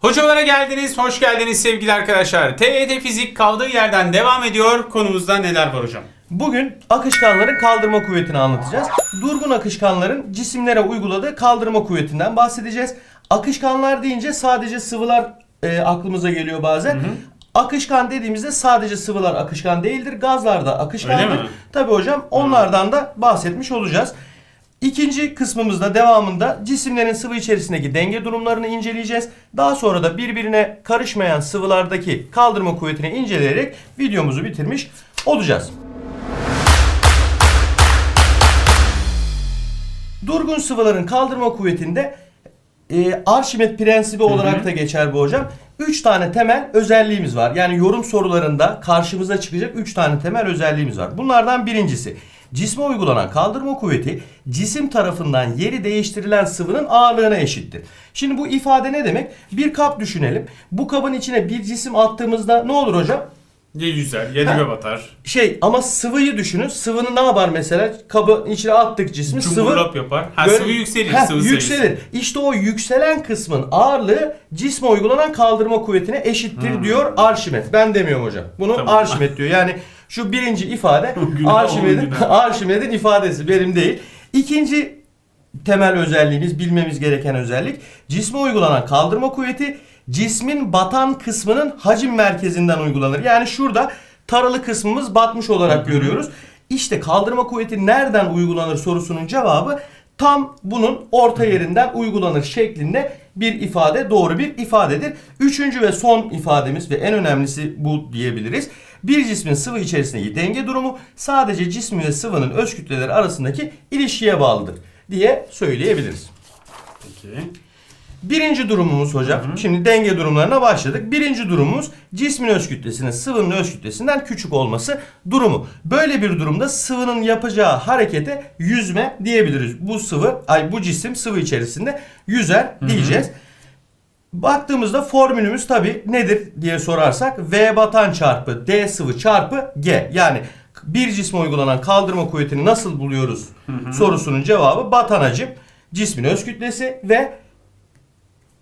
Hocalara geldiniz, hoş geldiniz sevgili arkadaşlar. TYT Fizik kaldığı yerden devam ediyor. Konumuzda neler var hocam? Bugün akışkanların kaldırma kuvvetini anlatacağız. Durgun akışkanların cisimlere uyguladığı kaldırma kuvvetinden bahsedeceğiz. Akışkanlar deyince sadece sıvılar e, aklımıza geliyor bazen. Akışkan dediğimizde sadece sıvılar akışkan değildir. Gazlar da akışkandır. Tabii hocam onlardan da bahsetmiş olacağız. İkinci kısmımızda devamında cisimlerin sıvı içerisindeki denge durumlarını inceleyeceğiz. Daha sonra da birbirine karışmayan sıvılardaki kaldırma kuvvetini inceleyerek videomuzu bitirmiş olacağız. Durgun sıvıların kaldırma kuvvetinde e, Arşimet prensibi olarak da geçer bu hocam. 3 tane temel özelliğimiz var. Yani yorum sorularında karşımıza çıkacak 3 tane temel özelliğimiz var. Bunlardan birincisi cisme uygulanan kaldırma kuvveti cisim tarafından yeri değiştirilen sıvının ağırlığına eşittir. Şimdi bu ifade ne demek? Bir kap düşünelim. Bu kabın içine bir cisim attığımızda ne olur hocam? Ya yüzer, ya dibe batar. Şey ama sıvıyı düşünün. Sıvının ne yapar mesela? Kabın içine attık cismi. Sıvı Cumburlap yapar. Ha Böyle- sıvı yükselir, Heh, sıvı yükselir. sayısı. İşte o yükselen kısmın ağırlığı cisme uygulanan kaldırma kuvvetine eşittir diyor Arşimet. Ben demiyorum hocam. Bunu Tamam. Arşimet diyor. Yani şu birinci ifade günah. Arşimet'in ifadesi benim değil. İkinci temel özelliğimiz bilmemiz gereken özellik cisme uygulanan kaldırma kuvveti cismin batan kısmının hacim merkezinden uygulanır. Yani şurada taralı kısmımız batmış olarak görüyoruz. İşte kaldırma kuvveti nereden uygulanır sorusunun cevabı tam bunun orta yerinden uygulanır şeklinde bir ifade doğru bir ifadedir. Üçüncü ve son ifademiz ve en önemlisi bu diyebiliriz. Bir cismin sıvı içerisindeki denge durumu sadece cismin ve sıvının öz kütleleri arasındaki ilişkiye bağlıdır diye söyleyebiliriz. Peki. Birinci durumumuz hocam. Şimdi denge durumlarına başladık. Birinci durumumuz cismin öz kütlesinin sıvının öz kütlesinden küçük olması durumu. Böyle bir durumda sıvının yapacağı harekete yüzme diyebiliriz. Bu sıvı, ay bu cisim sıvı içerisinde yüzer diyeceğiz. Baktığımızda formülümüz tabi nedir diye sorarsak V batan çarpı D sıvı çarpı G. Yani bir cisme uygulanan kaldırma kuvvetini nasıl buluyoruz sorusunun cevabı batan hacim, cismin öz kütlesi ve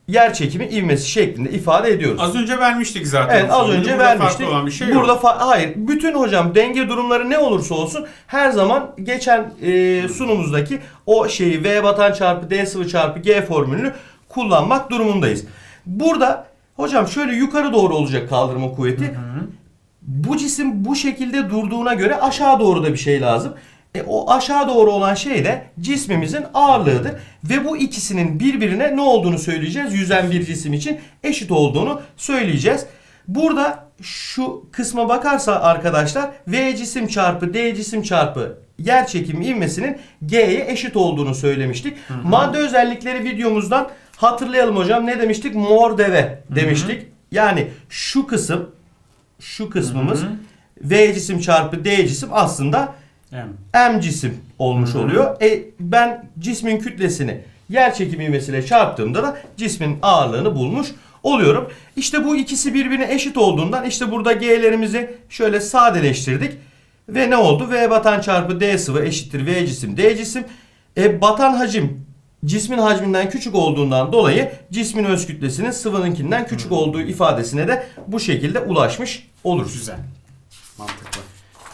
yer çekimi ivmesi şeklinde ifade ediyoruz. Az önce vermiştik zaten. Evet az önce burada vermiştik. Farklı olan bir şey Burada yok. hayır bütün hocam denge durumları ne olursa olsun her zaman geçen e, sunumuzdaki o şeyi V batan çarpı D sıvı çarpı G formülünü kullanmak durumundayız. Burada hocam şöyle yukarı doğru olacak kaldırma kuvveti. Bu cisim bu şekilde durduğuna göre aşağı doğru da bir şey lazım. E, o aşağı doğru olan şey de cismimizin ağırlığıdır. Ve bu ikisinin birbirine ne olduğunu söyleyeceğiz. Yüzen bir cisim için eşit olduğunu söyleyeceğiz. Burada şu kısma bakarsa arkadaşlar V cisim çarpı D cisim çarpı yer çekimi ivmesinin G'ye eşit olduğunu söylemiştik. Madde özellikleri videomuzdan hatırlayalım hocam. Ne demiştik? Mor deve demiştik. Yani şu kısım şu kısmımız V cisim çarpı D cisim aslında Yani. M cisim olmuş oluyor. E ben cismin kütlesini yer çekimi ivmesiyle çarptığımda da cismin ağırlığını bulmuş oluyorum. İşte bu ikisi birbirine eşit olduğundan işte burada G'lerimizi şöyle sadeleştirdik. Ve ne oldu? V batan çarpı D sıvı eşittir V cisim D cisim. E batan hacim cismin hacminden küçük olduğundan dolayı cismin öz kütlesinin sıvınınkinden küçük olduğu ifadesine de bu şekilde ulaşmış oluruz. Güzel. Mantıklı.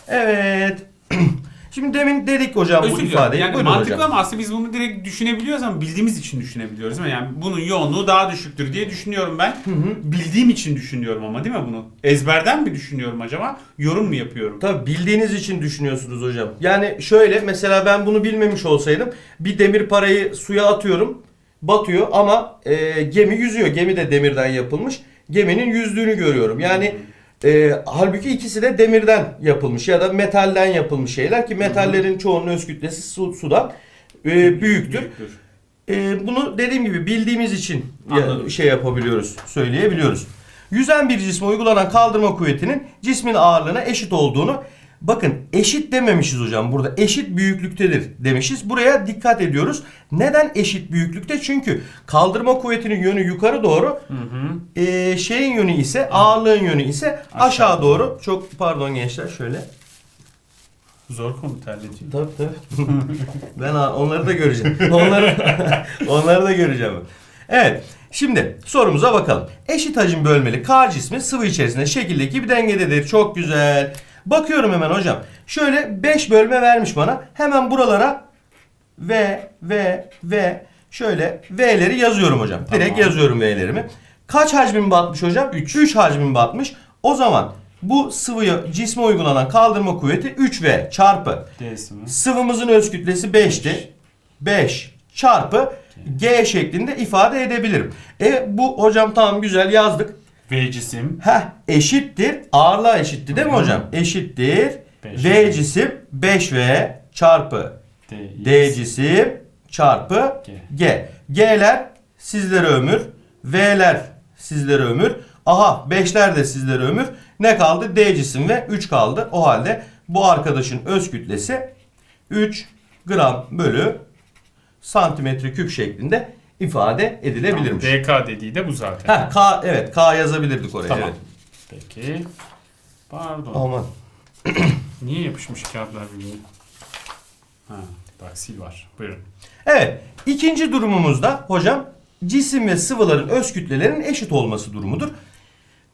Evet. Şimdi demin dedik hocam bu Özür diliyorum. ifadeyi. Yani Buyurun mantıklı hocam. ama aslında biz bunu direkt düşünebiliyoruz ama bildiğimiz için düşünebiliyoruz. değil mi? Yani bunun yoğunluğu daha düşüktür diye düşünüyorum ben. Bildiğim için düşünüyorum ama değil mi bunu? Ezberden mi düşünüyorum acaba? Yorum mu yapıyorum? Tabii bildiğiniz için düşünüyorsunuz hocam. Yani şöyle mesela ben bunu bilmemiş olsaydım bir demir parayı suya atıyorum. Batıyor ama e, gemi yüzüyor. Gemi de demirden yapılmış. Geminin yüzdüğünü görüyorum. Yani e, halbuki ikisi de demirden yapılmış ya da metalden yapılmış şeyler ki metallerin çoğunun öz kütlesi su, sudan e, büyüktür. E, bunu dediğim gibi bildiğimiz için Anladım. şey yapabiliyoruz, söyleyebiliyoruz. Yüzen bir cisme uygulanan kaldırma kuvvetinin cismin ağırlığına eşit olduğunu bakın eşit dememişiz hocam burada eşit büyüklüktedir demişiz. Buraya dikkat ediyoruz. Neden eşit büyüklükte? Çünkü kaldırma kuvvetinin yönü yukarı doğru, e, şeyin yönü ise ağırlığın yönü ise aşağı, Aşağı doğru. Çok pardon gençler şöyle. Zor konu terletiyor. Tabii tabii. ben onları da göreceğim. Onları onları da göreceğim. Evet. Şimdi sorumuza bakalım. Eşit hacim bölmeli K cismi sıvı içerisinde şekildeki bir dengededir. Çok güzel. Bakıyorum hemen hocam. Şöyle 5 bölme vermiş bana. Hemen buralara V, V, V şöyle V'leri yazıyorum hocam. Direkt Tamam. yazıyorum V'lerimi. Kaç hacmin batmış hocam? 3. 3 hacmin batmış. O zaman bu sıvıya cisme uygulanan kaldırma kuvveti 3V çarpı D sıvı. Sıvımızın öz kütlesi 5'ti. 5 çarpı G şeklinde ifade edebilirim. E bu hocam tamam güzel yazdık. V cisim. Heh eşittir. Ağırlığa eşitti değil mi Hı hı. hocam? Eşittir. Beş. V cisim 5V çarpı D, D cisim çarpı G. G. G'ler sizlere ömür. V'ler sizlere ömür. Aha 5'ler de sizlere ömür. Ne kaldı? D cisim ve 3 kaldı. O halde bu arkadaşın öz kütlesi 3 gram bölü santimetre küp şeklinde ifade edilebilirmiş. DK dediği de bu zaten. Heh, K evet K yazabilirdik oraya. Tamam. Evet. Peki. Pardon. Aman. Niye yapışmış kağıtlar birbirine? Ha, bak sil var. Buyurun. Evet. ikinci durumumuzda hocam cisim ve sıvıların öz kütlelerinin eşit olması durumudur.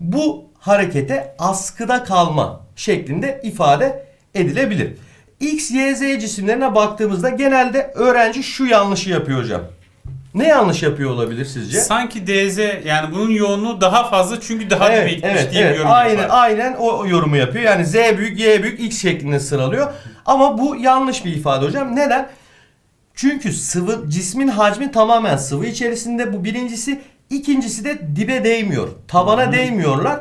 Bu harekete askıda kalma şeklinde ifade edilebilir. X, Y, Z cisimlerine baktığımızda genelde öğrenci şu yanlışı yapıyor hocam. Ne yanlış yapıyor olabilir sizce? Sanki DZ yani bunun yoğunluğu daha fazla çünkü daha dibe evet, gitmiş evet, diye bir evet. yorum Aynen, yapar. aynen o, yorumu yapıyor. Yani Z büyük, Y büyük, X şeklinde sıralıyor. Ama bu yanlış bir ifade hocam. Neden? Çünkü sıvı cismin hacmi tamamen sıvı içerisinde. Bu birincisi. İkincisi de dibe değmiyor. Tabana değmiyorlar.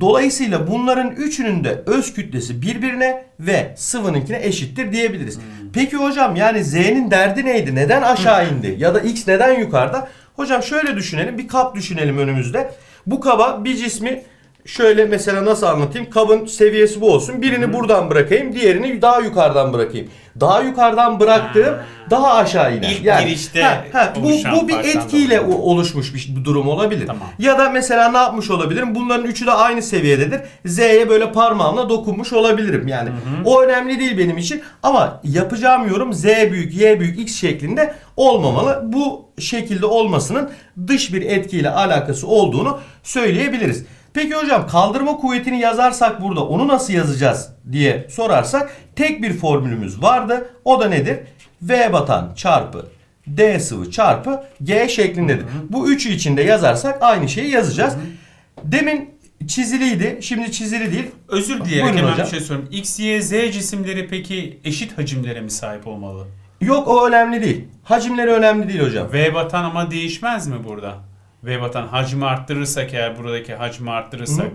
Dolayısıyla bunların üçünün de öz kütlesi birbirine ve sıvınınkine eşittir diyebiliriz. Peki hocam yani Z'nin derdi neydi? Neden aşağı indi? Ya da X neden yukarıda? Hocam şöyle düşünelim. Bir kap düşünelim önümüzde. Bu kaba bir cismi şöyle mesela nasıl anlatayım? Kabın seviyesi bu olsun. Birini buradan bırakayım, diğerini daha yukarıdan bırakayım. Daha yukarıdan bıraktığım Ha. daha aşağı iner. İlk girişte bu, oluşan bu bir farktan etkiyle o- oluşmuş bir durum olabilir. Tamam. Ya da mesela ne yapmış olabilirim? Bunların üçü de aynı seviyededir. Z'ye böyle parmağımla dokunmuş olabilirim. Yani o önemli değil benim için. Ama yapacağım yorum Z büyük, Y büyük, X şeklinde olmamalı. Bu şekilde olmasının dış bir etkiyle alakası olduğunu söyleyebiliriz. Peki hocam kaldırma kuvvetini yazarsak burada onu nasıl yazacağız diye sorarsak tek bir formülümüz vardı. O da nedir? V batan çarpı D sıvı çarpı G şeklindedir. Bu üçü içinde yazarsak aynı şeyi yazacağız. Demin çiziliydi. Şimdi çizili değil. Özür dileyerek Buyurun hemen hocam. bir şey sorayım. X, Y, Z cisimleri peki eşit hacimlere mi sahip olmalı? Yok o önemli değil. Hacimleri önemli değil hocam. V batan ama değişmez mi burada? V batan hacmi arttırırsak eğer buradaki hacmi arttırırsak Hı.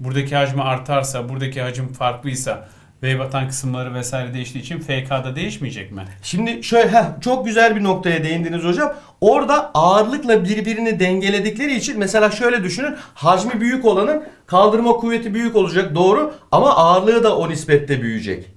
buradaki hacmi artarsa buradaki hacim farklıysa V batan kısımları vesaire değiştiği için FK'da değişmeyecek mi? Şimdi şöyle heh, çok güzel bir noktaya değindiniz hocam. Orada ağırlıkla birbirini dengeledikleri için mesela şöyle düşünün. Hacmi büyük olanın kaldırma kuvveti büyük olacak doğru ama ağırlığı da o nispette büyüyecek.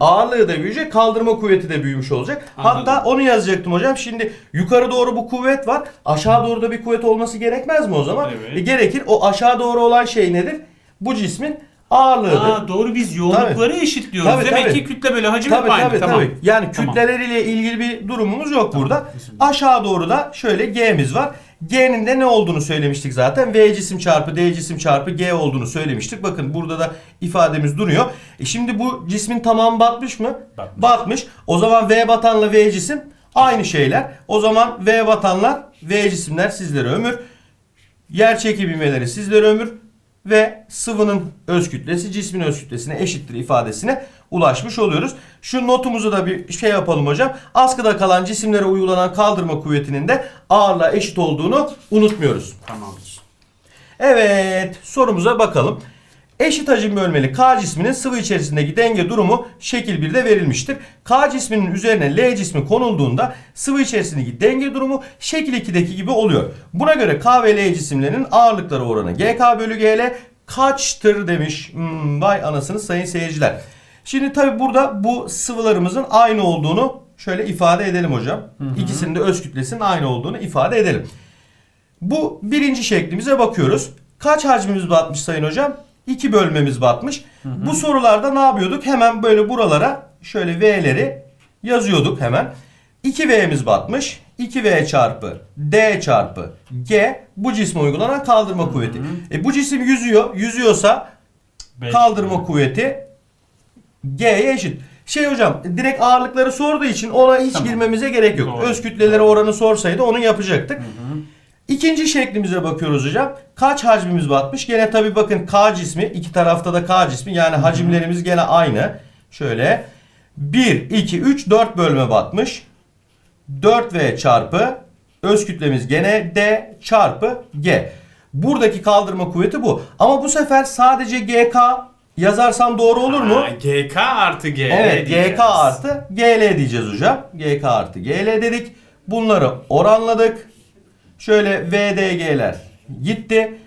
Ağırlığı da büyüyecek, kaldırma kuvveti de büyümüş olacak. Anladım. Hatta onu yazacaktım hocam. Şimdi yukarı doğru bu kuvvet var. Aşağı doğru da bir kuvvet olması gerekmez mi o zaman? Evet. E, gerekir. O aşağı doğru olan şey nedir? Bu cismin ağırlığıdır. Aa, doğru biz yoğunlukları eşitliyoruz. Tabii, Demek tabii. ki kütle böyle hacim Tabii hep aynı. tabii tamam. tabii. Yani Tamam. kütleleriyle ilgili bir durumumuz yok Tamam, burada. kesinlikle. Aşağı doğru da şöyle G'miz var. G'nin de ne olduğunu söylemiştik zaten. V cisim çarpı D cisim çarpı G olduğunu söylemiştik. Bakın burada da ifademiz duruyor. E şimdi bu cismin tamamı batmış mı? Batmış. Batmış. O zaman V batanla V cisim aynı şeyler. O zaman V batanlar V cisimler sizlere ömür. Yer çekim ivmeleri sizlere ömür ve sıvının öz kütlesi cismin öz kütlesine eşittir ifadesine ulaşmış oluyoruz. Şu notumuzu da bir şey yapalım hocam. Askıda kalan cisimlere uygulanan kaldırma kuvvetinin de ağırlığa eşit olduğunu unutmuyoruz. Tamamdır. Evet sorumuza bakalım. Eşit hacim bölmeli K cisminin sıvı içerisindeki denge durumu şekil 1'de verilmiştir. K cisminin üzerine L cismi konulduğunda sıvı içerisindeki denge durumu şekil 2'deki gibi oluyor. Buna göre K ve L cisimlerinin ağırlıkları oranı GK bölü GL kaçtır demiş. Hmm, vay anasını sayın seyirciler. Şimdi tabi burada bu sıvılarımızın aynı olduğunu şöyle ifade edelim hocam. İkisinin de öz kütlesinin aynı olduğunu ifade edelim. Bu birinci şeklimize bakıyoruz. Kaç hacmimiz batmış sayın hocam? 2 bölmemiz batmış. Bu sorularda ne yapıyorduk? Hemen böyle buralara şöyle V'leri yazıyorduk hemen. 2V'miz batmış. 2V çarpı D çarpı G bu cisme uygulanan kaldırma kuvveti. E, bu cisim yüzüyor. Yüzüyorsa Beş. kaldırma kuvveti G'ye eşit. Şey hocam direkt ağırlıkları sorduğu için ona hiç Tamam. girmemize gerek yok. Doğru. Öz kütleleri oranı sorsaydı onu yapacaktık. İkinci şeklimize bakıyoruz hocam. Kaç hacmimiz batmış? Gene tabi bakın K cismi. iki tarafta da K cismi. Yani hacimlerimiz gene aynı. Şöyle. 1, 2, 3, 4 bölme batmış. 4V çarpı öz kütlemiz gene D çarpı G. Buradaki kaldırma kuvveti bu. Ama bu sefer sadece GK yazarsam doğru olur mu? Ha, GK artı G. Evet diyeceğiz. GK artı GL diyeceğiz hocam. GK artı GL dedik. Bunları oranladık. Şöyle VDG'ler gitti.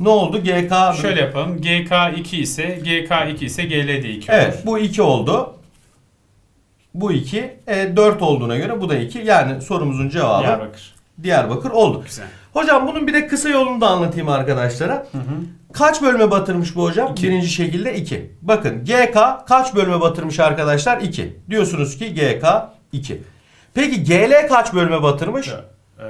Ne oldu? GK Şöyle yapalım. GK 2 ise GK 2 ise GL de 2 Evet olur. bu 2 oldu. Bu 2. E, 4 olduğuna göre bu da 2. Yani sorumuzun cevabı Diyarbakır. Diyarbakır oldu. Güzel. Hocam bunun bir de kısa yolunu da anlatayım arkadaşlara. Kaç bölme batırmış bu hocam? İki. Birinci şekilde 2. Bakın GK kaç bölme batırmış arkadaşlar? 2. Diyorsunuz ki GK 2. Peki GL kaç bölme batırmış? Ee,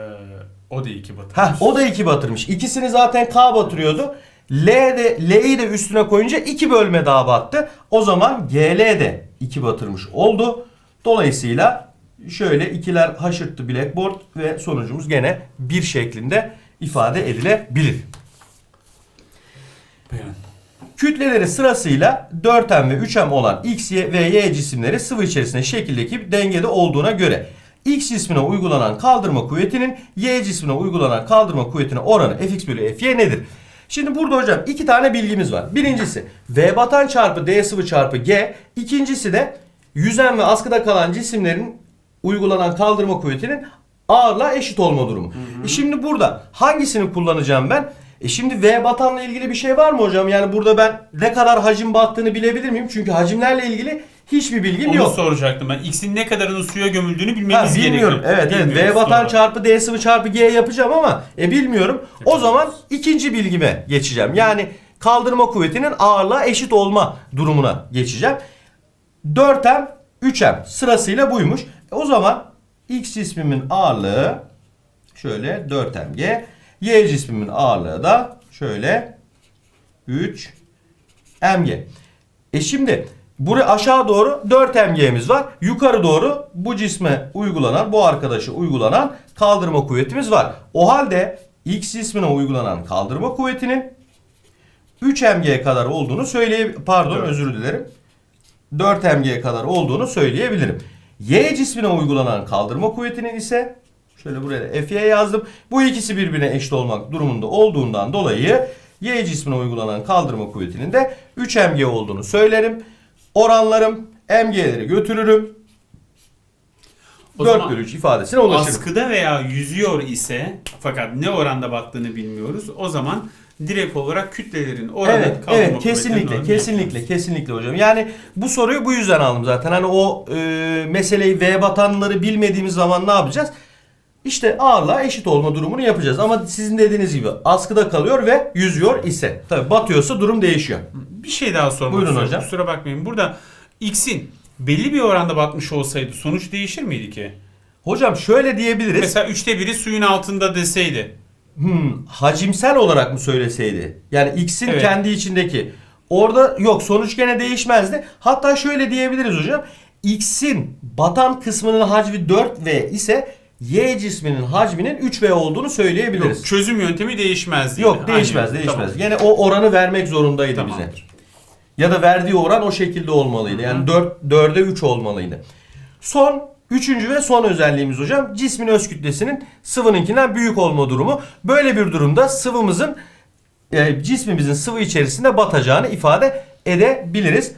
o da 2 batır. Heh, o da 2 batırmış. İkisini zaten K batırıyordu. L de L'yi de üstüne koyunca 2 bölme daha battı. O zaman GL de 2 batırmış oldu. Dolayısıyla şöyle ikiler haşırttı blackboard ve sonucumuz gene bir şeklinde ifade edilebilir. Buyurun. Kütleleri sırasıyla 4M ve 3M olan X, Y ve Y cisimleri sıvı içerisinde şekildeki dengede olduğuna göre X cismine uygulanan kaldırma kuvvetinin Y cismine uygulanan kaldırma kuvvetine oranı Fx bölü Fy nedir? Şimdi burada hocam iki tane bilgimiz var. Birincisi V batan çarpı D sıvı çarpı G. İkincisi de yüzen ve askıda kalan cisimlerin uygulanan kaldırma kuvvetinin ağırlığa eşit olma durumu. E şimdi burada hangisini kullanacağım ben? E şimdi V batanla ilgili bir şey var mı hocam? Yani burada ben ne kadar hacim battığını bilebilir miyim? Çünkü hacimlerle ilgili hiçbir bilgim Onu yok. soracaktım ben. X'in ne kadarının suya gömüldüğünü Ha, bilmemiz bilmiyorum. gerekiyor. Evet evet. V Bilmiyoruz batan sonra. çarpı D sıvı çarpı G yapacağım ama e bilmiyorum. O zaman ikinci bilgime geçeceğim. Yani kaldırma kuvvetinin ağırlığa eşit olma durumuna geçeceğim. 4M 3M sırasıyla buymuş. E, o zaman X cismimin ağırlığı şöyle 4mg. Y cismimin ağırlığı da şöyle 3 mg. E şimdi buraya aşağı doğru 4 mg'miz var. Yukarı doğru bu cisme uygulanan, bu arkadaşı uygulanan kaldırma kuvvetimiz var. O halde X cismine uygulanan kaldırma kuvvetinin 3 mg kadar olduğunu söyleye pardon Evet. özür dilerim. 4 mg kadar olduğunu söyleyebilirim. Y cismine uygulanan kaldırma kuvvetinin ise şöyle buraya da F'ye yazdım. Bu ikisi birbirine eşit olmak durumunda olduğundan dolayı Y cismine uygulanan kaldırma kuvvetinin de 3 mg olduğunu söylerim. Oranlarım mg'leri götürürüm. O 4 zaman bölü 3 ifadesine ulaşırım. Askıda veya yüzüyor ise fakat ne oranda baktığını bilmiyoruz. O zaman direkt olarak kütlelerin oranı Evet, evet kesinlikle, kesinlikle, yapıyoruz. kesinlikle hocam. Yani bu soruyu bu yüzden aldım zaten. Hani o e, meseleyi V batanları bilmediğimiz zaman ne yapacağız? İşte ağırlığa eşit olma durumunu yapacağız. Ama sizin dediğiniz gibi askıda kalıyor ve yüzüyor ise. Tabii batıyorsa durum değişiyor. Bir şey daha sormak Buyurun istiyorum. hocam. Kusura bakmayın. Burada X'in belli bir oranda batmış olsaydı sonuç değişir miydi ki? Hocam şöyle diyebiliriz. Mesela üçte biri suyun altında deseydi. Hmm, hacimsel olarak mı söyleseydi? Yani X'in Evet. kendi içindeki. Orada yok sonuç gene değişmezdi. Hatta şöyle diyebiliriz hocam. X'in batan kısmının hacmi 4V ise Y cisminin hacminin 3V olduğunu söyleyebiliriz. Yok, çözüm yöntemi değişmezdi. Yok yine. değişmez Aynı. değişmez. Tamam. Gene o oranı vermek zorundaydı bize. Tamamdır. Ya da verdiği oran o şekilde olmalıydı. Yani 4 4'e 3 olmalıydı. Son üçüncü ve son özelliğimiz hocam cismin öz kütlesinin sıvınınkinden büyük olma durumu. Böyle bir durumda sıvımızın e, cismimizin sıvı içerisinde batacağını ifade edebiliriz.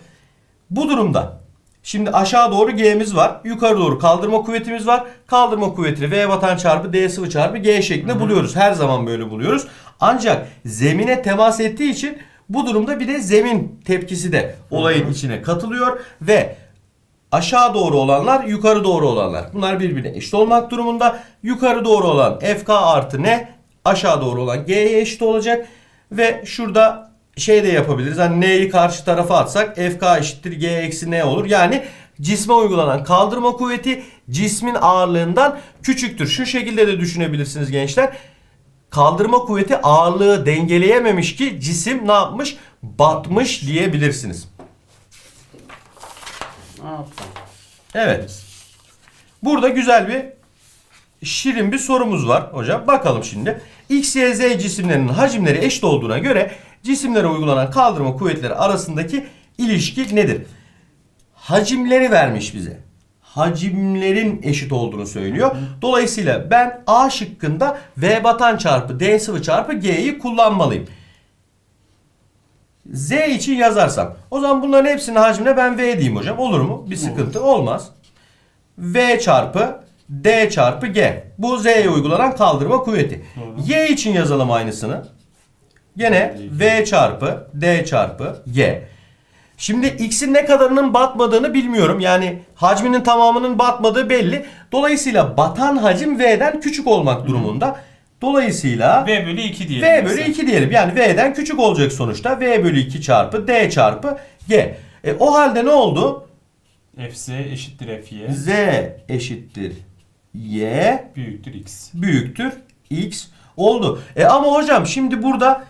Bu durumda Şimdi aşağı doğru G'miz var. Yukarı doğru kaldırma kuvvetimiz var. Kaldırma kuvvetini V batan çarpı D sıvı çarpı G şeklinde buluyoruz. Her zaman böyle buluyoruz. Ancak zemine temas ettiği için bu durumda bir de zemin tepkisi de olayın içine katılıyor ve aşağı doğru olanlar yukarı doğru olanlar. Bunlar birbirine eşit olmak durumunda. Yukarı doğru olan FK artı ne? Aşağı doğru olan G'ye eşit olacak. Ve şurada şey de yapabiliriz. Hani N'yi karşı tarafa atsak FK eşittir G eksi N olur. Yani cisme uygulanan kaldırma kuvveti cismin ağırlığından küçüktür. Şu şekilde de düşünebilirsiniz gençler. Kaldırma kuvveti ağırlığı dengeleyememiş ki cisim ne yapmış? Batmış diyebilirsiniz. Evet. Burada güzel bir şirin bir sorumuz var hocam. Bakalım şimdi. X, Y, Z cisimlerinin hacimleri eşit olduğuna göre cisimlere uygulanan kaldırma kuvvetleri arasındaki ilişki nedir? Hacimleri vermiş bize. Hacimlerin eşit olduğunu söylüyor. Dolayısıyla ben A şıkkında V batan çarpı D sıvı çarpı G'yi kullanmalıyım. Z için yazarsam. O zaman bunların hepsinin hacmine ben V diyeyim hocam. Olur mu? Bir sıkıntı olmaz. V çarpı D çarpı G. Bu Z'ye uygulanan kaldırma kuvveti. Doğru. Y için yazalım aynısını. Gene V çarpı D çarpı G. Şimdi X'in ne kadarının batmadığını bilmiyorum. Yani hacminin tamamının batmadığı belli. Dolayısıyla batan hacim V'den küçük olmak durumunda. Dolayısıyla V bölü 2 diyelim. V bölü mesela. 2 diyelim. Yani V'den küçük olacak sonuçta. V bölü 2 çarpı D çarpı G. E, o halde ne oldu? Fz eşittir Fy Z eşittir Y büyüktür X. büyüktür X oldu. E ama hocam şimdi burada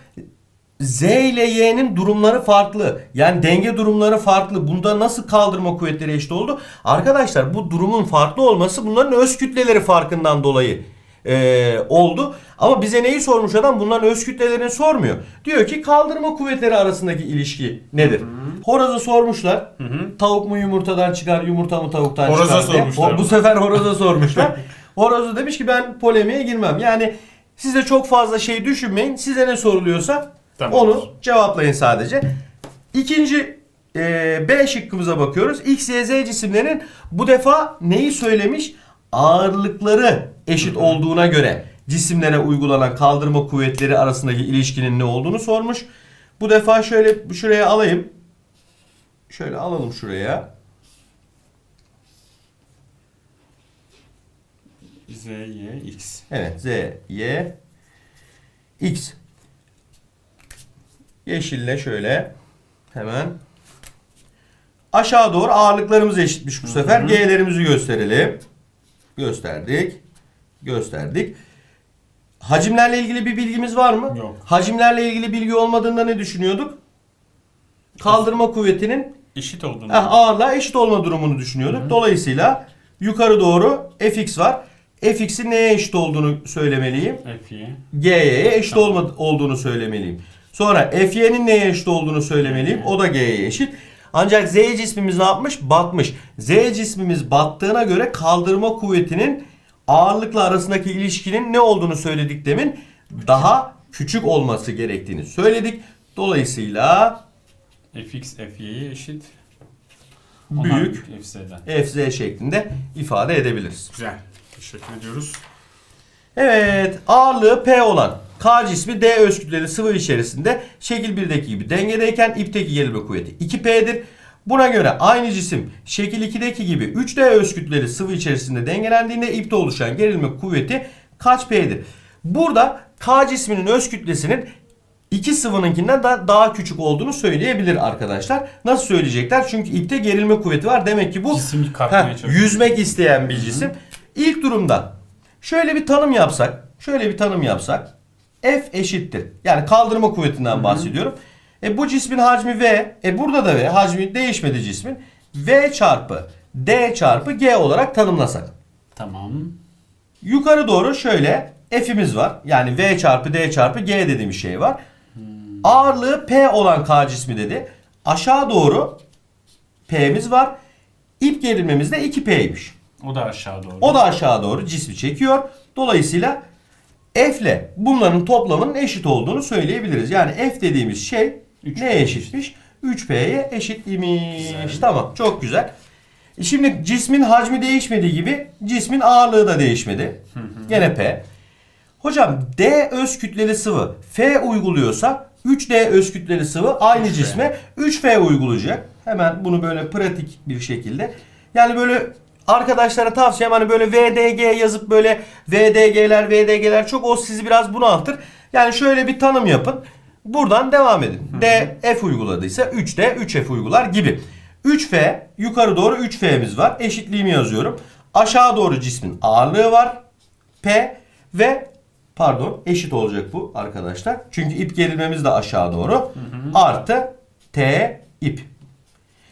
Z ile Y'nin durumları farklı. Yani denge durumları farklı. Bunda nasıl kaldırma kuvvetleri eşit oldu? Arkadaşlar bu durumun farklı olması bunların öz kütleleri farkından dolayı e, oldu. Ama bize neyi sormuş adam? Bunların öz kütlelerini sormuyor. Diyor ki kaldırma kuvvetleri arasındaki ilişki nedir? Horoza sormuşlar. Tavuk mu yumurtadan çıkar, yumurta mı tavuktan Horoza çıkar diye. sormuşlar. O- bu sefer horoza sormuşlar. Horoz demiş ki ben polemiğe girmem. Yani size çok fazla şey düşünmeyin. Size ne soruluyorsa Tamamdır. onu cevaplayın sadece. İkinci e, B şıkkımıza bakıyoruz. X, Y, Z cisimlerin bu defa neyi söylemiş? Ağırlıkları eşit olduğuna göre cisimlere uygulanan kaldırma kuvvetleri arasındaki ilişkinin ne olduğunu sormuş. Bu defa şöyle şuraya alayım. Şöyle alalım şuraya. Z, Y, X. Evet Z, Y, X. Yeşille şöyle hemen aşağı doğru ağırlıklarımız eşitmiş bu sefer. G'lerimizi gösterelim. Gösterdik. Gösterdik. Hacimlerle ilgili bir bilgimiz var mı? Yok. Hacimlerle ilgili bilgi olmadığında ne düşünüyorduk? Kaldırma kuvvetinin Eşit olduğunu. Heh, ağırlığa eşit olma durumunu düşünüyorduk. Dolayısıyla yukarı doğru fx var. fx'in neye eşit olduğunu söylemeliyim. Fy. gy'ye eşit olma, olduğunu söylemeliyim. Sonra fy'nin neye eşit olduğunu söylemeliyim. O da gy'ye eşit. Ancak z cismimiz ne yapmış? Batmış. Z cismimiz battığına göre kaldırma kuvvetinin ağırlıkla arasındaki ilişkinin ne olduğunu söyledik demin. Daha küçük olması gerektiğini söyledik. Dolayısıyla Fx Fy'ye eşit. büyük Fz'den. fz şeklinde ifade edebiliriz. Güzel. Teşekkür ediyoruz. Evet ağırlığı P olan K cismi D öz kütleli sıvı içerisinde şekil 1'deki gibi dengedeyken ipteki gerilme kuvveti 2P'dir. Buna göre aynı cisim şekil 2'deki gibi 3D öz kütleli sıvı içerisinde dengelendiğinde ipte oluşan gerilme kuvveti kaç P'dir? Burada K cisminin öz kütlesinin iki sıvınınkinden da daha küçük olduğunu söyleyebilir arkadaşlar. Nasıl söyleyecekler? Çünkü ipte gerilme kuvveti var. Demek ki bu Heh, yüzmek isteyen bir cisim. İlk durumda şöyle bir tanım yapsak, şöyle bir tanım yapsak F eşittir. Yani kaldırma kuvvetinden bahsediyorum. E bu cismin hacmi V. E burada da V. Hacmi değişmedi cismin. V çarpı D çarpı G olarak tanımlasak. Tamam. Yukarı doğru şöyle F'imiz var. Yani V çarpı D çarpı G dediğim şey var. Ağırlığı P olan K cismi dedi. Aşağı doğru P'miz var. İp gerilmemiz de 2P'ymiş. O da aşağı doğru. O da aşağı doğru cismi çekiyor. Dolayısıyla F ile bunların toplamının eşit olduğunu söyleyebiliriz. Yani F dediğimiz şey Üç neye P eşitmiş? 3P'ye eşit imiş. Güzel. Tamam çok güzel. E Şimdi cismin hacmi değişmediği gibi cismin ağırlığı da değişmedi. Gene P. Hocam D öz kütleli sıvı F uyguluyorsa 3D öz kütleli sıvı aynı 3F. cisme 3F uygulayacak. Hemen bunu böyle pratik bir şekilde. Yani böyle arkadaşlara tavsiyem hani böyle VDG yazıp böyle VDG'ler VDG'ler çok o sizi biraz bunaltır. Yani şöyle bir tanım yapın. Buradan devam edin. D F uyguladıysa 3D 3F uygular gibi. 3F yukarı doğru 3F'miz var. Eşitliğimi yazıyorum. Aşağı doğru cismin ağırlığı var. P ve pardon eşit olacak bu arkadaşlar. Çünkü ip gerilmemiz de aşağı doğru. Artı T ip.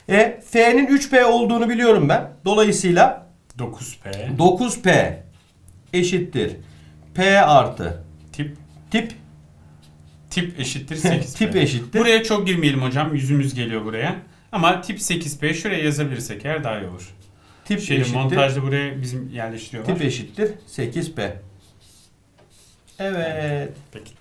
E, F'nin 3P olduğunu biliyorum ben. Dolayısıyla 9P 9P eşittir. P artı tip tip tip eşittir 8P. tip eşittir. Buraya çok girmeyelim hocam. Yüzümüz geliyor buraya. Ama tip 8P şuraya yazabilirsek eğer daha iyi olur. tip Şeyi eşittir. montajda buraya bizim yerleştiriyorlar. Tip eşittir 8P. Evet. Peki.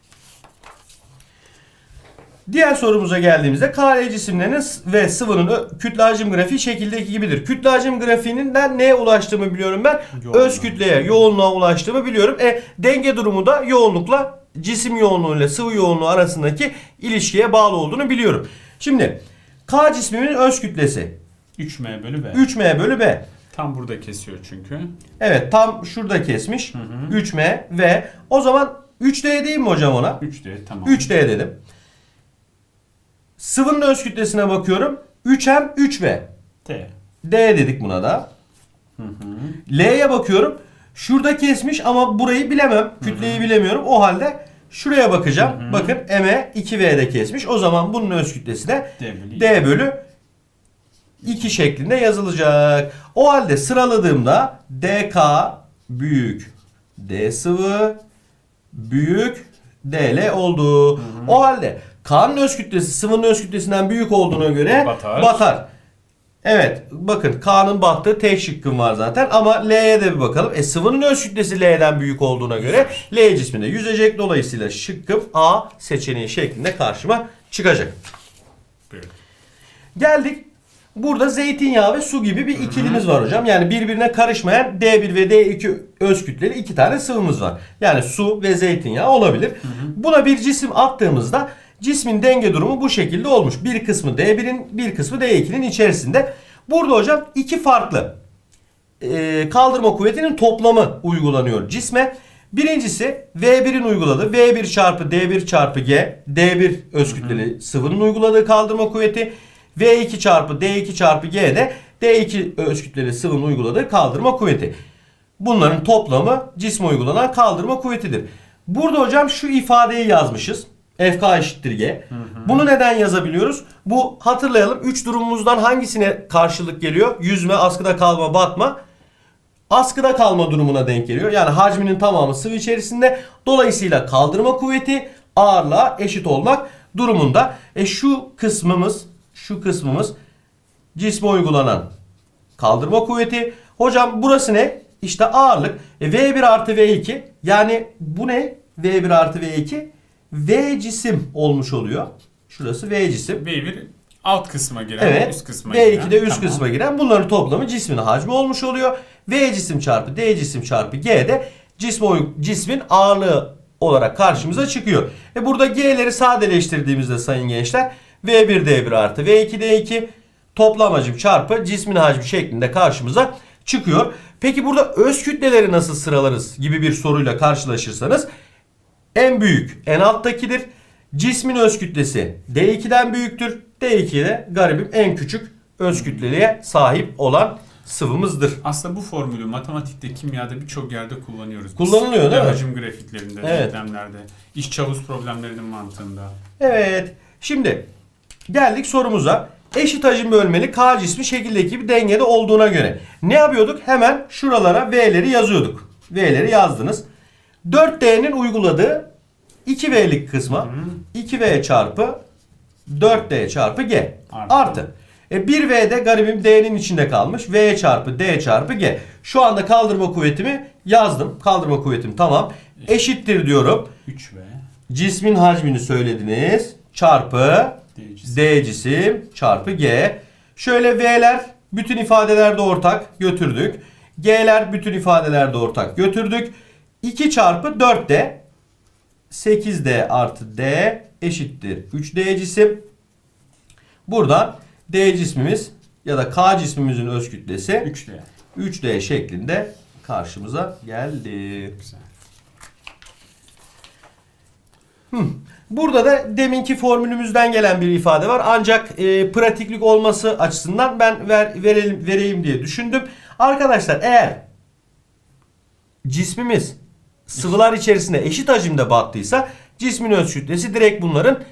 Diğer sorumuza geldiğimizde KL cisimlerinin ve sıvının kütle hacim grafiği şekildeki gibidir. Kütle hacim grafiğinden neye ulaştığımı biliyorum ben. Yoğunluğa. Öz kütleye, yoğunluğa ulaştığımı biliyorum. E denge durumu da yoğunlukla cisim yoğunluğu ile sıvı yoğunluğu arasındaki ilişkiye bağlı olduğunu biliyorum. Şimdi K cisminin öz kütlesi 3M bölü B. 3M bölü B. Tam burada kesiyor çünkü. Evet tam şurada kesmiş. Hı hı. 3M ve o zaman 3D değil mi hocam ona? 3D tamam. 3D dedim. Sıvının öz kütlesine bakıyorum. 3M 3V. T. D dedik buna da. Hı hı. L'ye bakıyorum. Şurada kesmiş ama burayı bilemem. Kütleyi bilemiyorum. O halde şuraya bakacağım. Hı hı. Bakın M'e 2V'de kesmiş. O zaman bunun öz kütlesi de D bölü D bölü 2 şeklinde yazılacak. O halde sıraladığımda DK büyük D sıvı büyük DL oldu. O halde K'nın öz kütlesi sıvının öz kütlesinden büyük olduğuna göre Batar. batar. Evet bakın K'nın battığı tek şıkkım var zaten ama L'ye de bir bakalım. E sıvının öz kütlesi L'den büyük olduğuna göre L cisminde yüzecek. Dolayısıyla şıkkım A seçeneği şeklinde karşıma çıkacak. Geldik. Burada zeytinyağı ve su gibi bir ikilimiz var hocam. Yani birbirine karışmayan D1 ve D2 öz kütleli iki tane sıvımız var. Yani su ve zeytinyağı olabilir. Buna bir cisim attığımızda cismin denge durumu bu şekilde olmuş. Bir kısmı D1'in bir kısmı D2'nin içerisinde. Burada hocam iki farklı e, kaldırma kuvvetinin toplamı uygulanıyor cisme. Birincisi V1'in uyguladığı V1 çarpı D1 çarpı G D1 öz kütleli sıvının uyguladığı kaldırma kuvveti V2 çarpı D2 çarpı G de D2 öz kütleli sıvının uyguladığı kaldırma kuvveti. Bunların toplamı cisme uygulanan kaldırma kuvvetidir. Burada hocam şu ifadeyi yazmışız. FK eşittir G. Bunu neden yazabiliyoruz? Bu hatırlayalım 3 durumumuzdan hangisine karşılık geliyor? Yüzme, askıda kalma, batma askıda kalma durumuna denk geliyor. Yani hacminin tamamı sıvı içerisinde. Dolayısıyla kaldırma kuvveti ağırlığa eşit olmak durumunda. E şu kısmımız, şu kısmımız cisme uygulanan kaldırma kuvveti. Hocam burası ne? İşte ağırlık. E V1 artı V2 yani bu ne? V1 artı V2 V cisim olmuş oluyor. Şurası V cisim. B1 alt kısma giren, Evet. üst kısma V2 giren. de üst Tamam. kısma giren bunların toplamı cismin hacmi olmuş oluyor. V cisim çarpı D cisim çarpı G de cisme uy- cismin ağırlığı olarak karşımıza çıkıyor. E burada G'leri sadeleştirdiğimizde sayın gençler V1 D1 artı V2 D2 toplam hacim çarpı cismin hacmi şeklinde karşımıza çıkıyor. Peki burada öz kütleleri nasıl sıralarız gibi bir soruyla karşılaşırsanız en büyük en alttakidir. Cismin öz kütlesi D2'den büyüktür. D2 de garibim en küçük öz kütleliğe sahip olan sıvımızdır. Aslında bu formülü matematikte, kimyada birçok yerde kullanıyoruz. Kullanılıyor, değil mi? Hacim grafiklerinde, Evet. denklemlerde, iç çavuz problemlerinin mantığında. Evet. Şimdi geldik sorumuza. Eşit hacim bölmeli K cismi şekildeki bir dengede olduğuna göre ne yapıyorduk? Hemen şuralara V'leri yazıyorduk. V'leri yazdınız. 4D'nin uyguladığı 2V'lik kısma 2V çarpı 4D çarpı G Artı. artı. E 1V'de garibim D'nin içinde kalmış. V çarpı D çarpı G. Şu anda kaldırma kuvvetimi yazdım. Kaldırma kuvvetim tamam. Eşittir diyorum. 3 ve Cismin hacmini söylediniz. Çarpı D cisim. D cisim çarpı G. Şöyle V'ler bütün ifadelerde ortak götürdük. G'ler bütün ifadelerde ortak götürdük. 2 çarpı 4D 8D artı D eşittir 3D cisim. Buradan D cismimiz ya da K cismimizin öz kütlesi 3 de. 3D şeklinde karşımıza geldi. Güzel. Burada da deminki formülümüzden gelen bir ifade var. Ancak e, pratiklik olması açısından ben ver, verelim, vereyim diye düşündüm. Arkadaşlar eğer cismimiz sıvılar içerisinde eşit hacimde battıysa cismin öz kütlesi direkt bunların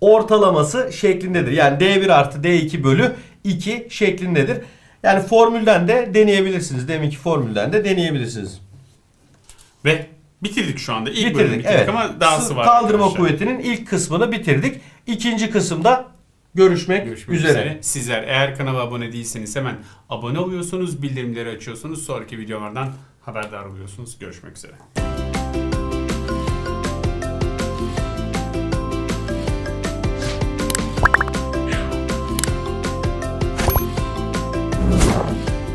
ortalaması şeklindedir. Yani D1 artı D2 bölü 2 şeklindedir. Yani formülden de deneyebilirsiniz. Deminki formülden de deneyebilirsiniz. Ve bitirdik şu anda. İlk bölümü bitirdik. bitirdik Evet. ama dahası Sı- var. Kaldırma arkadaşlar. kuvvetinin ilk kısmını bitirdik. İkinci kısımda görüşmek, Görüşmek üzere. üzere. Sizler eğer kanala abone değilseniz hemen abone oluyorsunuz, bildirimleri açıyorsunuz. Sonraki videolardan haberdar oluyorsunuz. Görüşmek üzere.